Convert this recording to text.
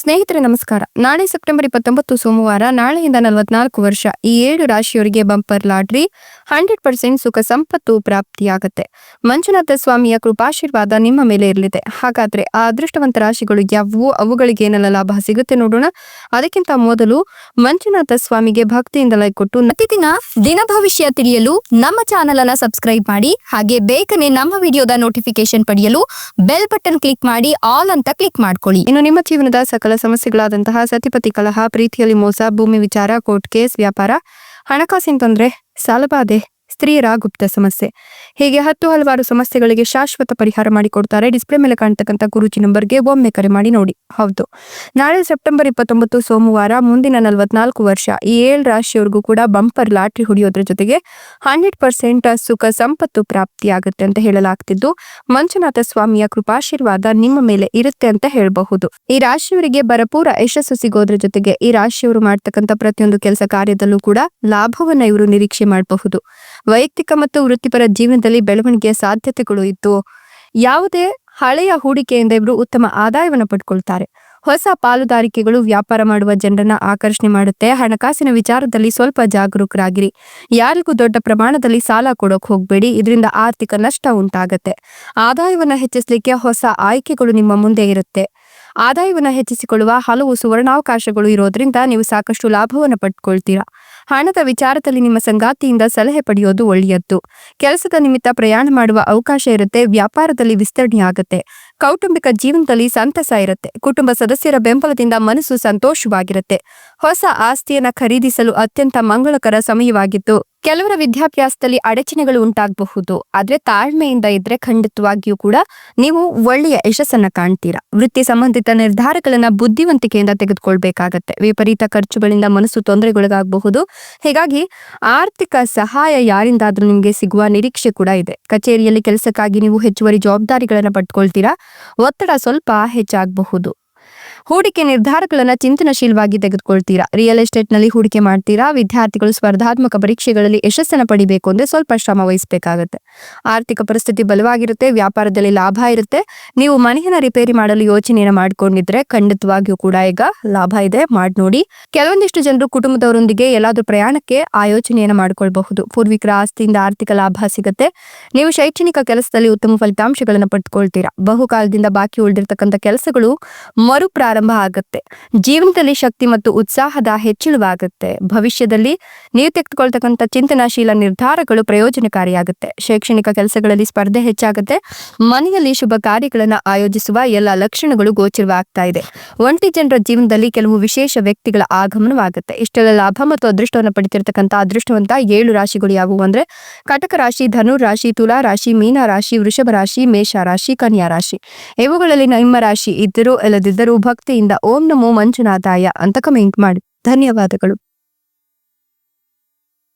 ಸ್ನೇಹಿತರೆ, ನಮಸ್ಕಾರ. ನಾಳೆ ಸೆಪ್ಟೆಂಬರ್ ಇಪ್ಪತ್ತೊಂಬತ್ತು ಸೋಮವಾರ, ನಾಳೆಯಿಂದ ನಲವತ್ನಾಲ್ಕು ವರ್ಷ, ಈ ಏಳು ರಾಶಿಯವರಿಗೆ ಬಂಪರ್ ಲಾಟ್ರಿ, ಹಂಡ್ರೆಡ್ ಪರ್ಸೆಂಟ್ ಸುಖ ಸಂಪತ್ತು ಪ್ರಾಪ್ತಿಯಾಗುತ್ತೆ. ಮಂಜುನಾಥ ಸ್ವಾಮಿಯ ಕೃಪಾಶೀರ್ವಾದ ನಿಮ್ಮ ಮೇಲೆ ಇರಲಿದೆ. ಹಾಗಾದ್ರೆ ಆ ಅದೃಷ್ಟವಂತ ರಾಶಿಗಳು ಯಾವುವು? ಅವುಗಳಿಗೆ ಏನೆಲ್ಲ ಲಾಭ ಸಿಗುತ್ತೆ ನೋಡೋಣ. ಅದಕ್ಕಿಂತ ಮೊದಲು ಮಂಜುನಾಥ ಸ್ವಾಮಿಗೆ ಭಕ್ತಿಯಿಂದ ಲೈಕ್ ಕೊಟ್ಟು ಪ್ರತಿದಿನ ದಿನ ಭವಿಷ್ಯ ತಿಳಿಯಲು ನಮ್ಮ ಚಾನೆಲ್ ಅನ್ನ ಸಬ್ಸ್ಕ್ರೈಬ್ ಮಾಡಿ, ಹಾಗೆ ಬೇಗನೆ ನಮ್ಮ ವಿಡಿಯೋದ ನೋಟಿಫಿಕೇಶನ್ ಪಡೆಯಲು ಬೆಲ್ ಬಟನ್ ಕ್ಲಿಕ್ ಮಾಡಿ, ಆಲ್ ಅಂತ ಕ್ಲಿಕ್ ಮಾಡ್ಕೊಳ್ಳಿ. ಇನ್ನು ನಿಮ್ಮ ಜೀವನದ ಸಕಲ ಸಮಸ್ಯೆಗಳಾದಂತಹ ಸತಿಪತಿ ಕಲಹ ಪ್ರೀತಿಯಲ್ಲಿ ಮೋಸ ಭೂಮಿ ವಿಚಾರ ಕೋರ್ಟ್ ಕೇಸ್ ವ್ಯಾಪಾರ ಹಣಕಾಸಿನ ತೊಂದರೆ ಸಾಲಬಾಧೆ ಸ್ತ್ರೀಯರ ಗುಪ್ತ ಸಮಸ್ಯೆ. ಹೀಗೆ ಹತ್ತು ಹಲವಾರು ಸಮಸ್ಯೆಗಳಿಗೆ ಶಾಶ್ವತ ಪರಿಹಾರ ಮಾಡಿಕೊಡ್ತಾರೆ. ಡಿಸ್ಪ್ಲೇ ಮೇಲೆ ಕಾಣ್ತಕ್ಕಂಥ ಗುರುಜಿ ನಂಬರ್ಗೆ ಒಮ್ಮೆ ಕರೆ ಮಾಡಿ ನೋಡಿ. ಹೌದು. ನಾಳೆ ಸೆಪ್ಟೆಂಬರ್ ಇಪ್ಪತ್ತೊಂಬತ್ತು ಸೋಮವಾರ ಮುಂದಿನ ನಲವತ್ನಾಲ್ಕು ವರ್ಷ. ಈ ಏಳು ರಾಶಿಯವರೆಗೂ ಕೂಡ ಬಂಪರ್ ಲಾಟ್ರಿ ಹೊಡೆಯೋದ್ರ ಜೊತೆಗೆ ಹಂಡ್ರೆಡ್ ಪರ್ಸೆಂಟ್ ಸುಖ ಸಂಪತ್ತು ಪ್ರಾಪ್ತಿಯಾಗುತ್ತೆ ಅಂತ ಹೇಳಲಾಗ್ತಿದ್ದು. ಮಂಜುನಾಥ ಸ್ವಾಮಿಯ ಕೃಪಾಶೀರ್ವಾದ ನಿಮ್ಮ ಮೇಲೆ ಇರುತ್ತೆ ಅಂತ ಹೇಳಬಹುದು. ಈ ರಾಶಿಯವರಿಗೆ ಭರಪೂರ ಯಶಸ್ಸು ಸಿಗೋದ್ರ ಜೊತೆಗೆ ಈ ರಾಶಿಯವರು ಮಾಡ್ತಕ್ಕಂಥ ಪ್ರತಿಯೊಂದು ಕೆಲಸ ಕಾರ್ಯದಲ್ಲೂ ಕೂಡ ಲಾಭವನ್ನ ಇವರು ನಿರೀಕ್ಷೆ ಮಾಡಬಹುದು. ವೈಯಕ್ತಿಕ ಮತ್ತು ವೃತ್ತಿಪರ ಜೀವನದಲ್ಲಿ ಬೆಳವಣಿಗೆಯ ಸಾಧ್ಯತೆಗಳು ಇದ್ದು, ಯಾವುದೇ ಹಳೆಯ ಹೂಡಿಕೆಯಿಂದ ಇವರು ಉತ್ತಮ ಆದಾಯವನ್ನು ಪಡ್ಕೊಳ್ತಾರೆ. ಹೊಸ ಪಾಲುದಾರಿಕೆಗಳು ವ್ಯಾಪಾರ ಮಾಡುವ ಜನರನ್ನ ಆಕರ್ಷಣೆ ಮಾಡುತ್ತೆ. ಹಣಕಾಸಿನ ವಿಚಾರದಲ್ಲಿ ಸ್ವಲ್ಪ ಜಾಗರೂಕರಾಗಿರಿ. ಯಾರಿಗೂ ದೊಡ್ಡ ಪ್ರಮಾಣದಲ್ಲಿ ಸಾಲ ಕೊಡೋಕ್ ಹೋಗ್ಬೇಡಿ. ಇದರಿಂದ ಆರ್ಥಿಕ ನಷ್ಟ ಉಂಟಾಗತ್ತೆ. ಆದಾಯವನ್ನ ಹೆಚ್ಚಿಸಲಿಕ್ಕೆ ಹೊಸ ಆಯ್ಕೆಗಳು ನಿಮ್ಮ ಮುಂದೆ ಇರುತ್ತೆ. ಆದಾಯವನ್ನ ಹೆಚ್ಚಿಸಿಕೊಳ್ಳುವ ಹಲವು ಸುವರ್ಣಾವಕಾಶಗಳು ಇರೋದ್ರಿಂದ ನೀವು ಸಾಕಷ್ಟು ಲಾಭವನ್ನು ಪಡ್ಕೊಳ್ತೀರಾ. ಹಣದ ವಿಚಾರದಲ್ಲಿ ನಿಮ್ಮ ಸಂಗಾತಿಯಿಂದ ಸಲಹೆ ಪಡೆಯೋದು ಒಳ್ಳೆಯದ್ದು. ಕೆಲಸದ ನಿಮಿತ್ತ ಪ್ರಯಾಣ ಮಾಡುವ ಅವಕಾಶ ಇರುತ್ತೆ, ವ್ಯಾಪಾರದಲ್ಲಿ ವಿಸ್ತರಣೆ ಆಗುತ್ತೆ. ಕೌಟುಂಬಿಕ ಜೀವನದಲ್ಲಿ ಸಂತಸ ಇರುತ್ತೆ. ಕುಟುಂಬ ಸದಸ್ಯರ ಬೆಂಬಲದಿಂದ ಮನಸ್ಸು ಸಂತೋಷವಾಗಿರುತ್ತೆ. ಹೊಸ ಆಸ್ತಿಯನ್ನು ಖರೀದಿಸಲು ಅತ್ಯಂತ ಮಂಗಳಕರ ಸಮಯವಾಗಿದ್ದು ಕೆಲವರ ವಿದ್ಯಾಭ್ಯಾಸದಲ್ಲಿ ಅಡಚಣೆಗಳು ಉಂಟಾಗಬಹುದು. ಆದ್ರೆ ತಾಳ್ಮೆಯಿಂದ ಇದ್ರೆ ಖಂಡಿತವಾಗಿಯೂ ಕೂಡ ನೀವು ಒಳ್ಳೆಯ ಯಶಸ್ಸನ್ನ ಕಾಣ್ತೀರಾ. ವೃತ್ತಿ ಸಂಬಂಧಿತ ನಿರ್ಧಾರಗಳನ್ನ ಬುದ್ಧಿವಂತಿಕೆಯಿಂದ ತೆಗೆದುಕೊಳ್ಬೇಕಾಗತ್ತೆ. ವಿಪರೀತ ಖರ್ಚುಗಳಿಂದ ಮನಸ್ಸು ತೊಂದರೆಗೊಳಗಾಗಬಹುದು. ಹೀಗಾಗಿ ಆರ್ಥಿಕ ಸಹಾಯ ಯಾರಿಂದಾದ್ರೂ ನಿಮಗೆ ಸಿಗುವ ನಿರೀಕ್ಷೆ ಕೂಡ ಇದೆ. ಕಚೇರಿಯಲ್ಲಿ ಕೆಲಸಕ್ಕಾಗಿ ನೀವು ಹೆಚ್ಚುವರಿ ಜವಾಬ್ದಾರಿಗಳನ್ನ ಪಡ್ಕೊಳ್ತೀರಾ. ಒತ್ತಡ ಸ್ವಲ್ಪ ಹೆಚ್ಚಾಗಬಹುದು. ಹೂಡಿಕೆ ನಿರ್ಧಾರಗಳನ್ನ ಚಿಂತನಶೀಲವಾಗಿ ತೆಗೆದುಕೊಳ್ತೀರಾ? ರಿಯಲ್ ಎಸ್ಟೇಟ್ನಲ್ಲಿ ಹೂಡಿಕೆ ಮಾಡ್ತೀರಾ? ವಿದ್ಯಾರ್ಥಿಗಳು ಸ್ಪರ್ಧಾತ್ಮಕ ಪರೀಕ್ಷೆಗಳಲ್ಲಿ ಯಶಸ್ಸನ್ನು ಪಡಿಬೇಕು ಅಂದ್ರೆ ಸ್ವಲ್ಪ ಶ್ರಮ ವಹಿಸಬೇಕಾಗುತ್ತೆ. ಆರ್ಥಿಕ ಪರಿಸ್ಥಿತಿ ಬಲವಾಗಿರುತ್ತೆ, ವ್ಯಾಪಾರದಲ್ಲಿ ಲಾಭ ಇರುತ್ತೆ. ನೀವು ಮನೆಯನ್ನ ರಿಪೇರಿ ಮಾಡಲು ಯೋಚನೆಯನ್ನು ಮಾಡ್ಕೊಂಡಿದ್ರೆ ಖಂಡಿತವಾಗಿಯೂ ಕೂಡ ಈಗ ಲಾಭ ಇದೆ. ಮಾಡಿ ನೋಡಿ. ಕೆಲವೊಂದಿಷ್ಟು ಜನರು ಕುಟುಂಬದವರೊಂದಿಗೆ ಎಲ್ಲಾದ್ರೂ ಪ್ರಯಾಣಕ್ಕೆ ಆ ಯೋಚನೆಯನ್ನು ಮಾಡ್ಕೊಳ್ಬಹುದು. ಪೂರ್ವಿಕರ ಆಸ್ತಿಯಿಂದ ಆರ್ಥಿಕ ಲಾಭ ಸಿಗುತ್ತೆ. ನೀವು ಶೈಕ್ಷಣಿಕ ಕೆಲಸದಲ್ಲಿ ಉತ್ತಮ ಫಲಿತಾಂಶಗಳನ್ನು ಪಡ್ಕೊಳ್ತೀರಾ. ಬಹುಕಾಲದಿಂದ ಬಾಕಿ ಉಳಿದಿರ್ತಕ್ಕಂಥ ಕೆಲಸಗಳು ಮರುಪ್ರಾರಂಭ ಆಗುತ್ತೆ. ಜೀವನದಲ್ಲಿ ಶಕ್ತಿ ಮತ್ತು ಉತ್ಸಾಹದ ಹೆಚ್ಚಳವಾಗುತ್ತೆ. ಭವಿಷ್ಯದಲ್ಲಿ ನೀವು ತೆಗೆದುಕೊಳ್ತಕ್ಕಂಥ ಚಿಂತನಾಶೀಲ ನಿರ್ಧಾರಗಳು ಪ್ರಯೋಜನಕಾರಿಯಾಗುತ್ತೆ. ಶೈಕ್ಷಣಿಕ ಕೆಲಸಗಳಲ್ಲಿ ಸ್ಪರ್ಧೆ ಹೆಚ್ಚಾಗುತ್ತೆ. ಮನೆಯಲ್ಲಿ ಶುಭ ಕಾರ್ಯಗಳನ್ನು ಆಯೋಜಿಸುವ ಎಲ್ಲ ಲಕ್ಷಣಗಳು ಗೋಚರವಾಗ್ತಾ ಇದೆ. ಒಂಟಿ ಜನರ ಜೀವನದಲ್ಲಿ ಕೆಲವು ವಿಶೇಷ ವ್ಯಕ್ತಿಗಳ ಆಗಮನವಾಗುತ್ತೆ. ಇಷ್ಟೆಲ್ಲ ಲಾಭ ಮತ್ತು ಅದೃಷ್ಟವನ್ನು ಪಡಿತಿರ್ತಕ್ಕಂಥ ಅದೃಷ್ಟವಂತ ಏಳು ರಾಶಿಗಳು ಯಾವುವು ಅಂದ್ರೆ ಕಟಕ ರಾಶಿ, ಧನು ರಾಶಿ, ತುಲಾ ರಾಶಿ, ಮೀನ ರಾಶಿ, ವೃಷಭ ರಾಶಿ, ಮೇಷ ರಾಶಿ, ಕನ್ಯಾ ರಾಶಿ. ಇವುಗಳಲ್ಲಿ ನಿಮ್ಮ ರಾಶಿ ಇದ್ದರೂ ಇಲ್ಲದಿದ್ದರೂ ಭಕ್ತಿಯಿಂದ ಓಂ ನಮೋ ಮಂಜುನಾಥಾಯ ಅಂತ ಕಮೆಂಟ್ ಮಾಡಿ. ಧನ್ಯವಾದಗಳು.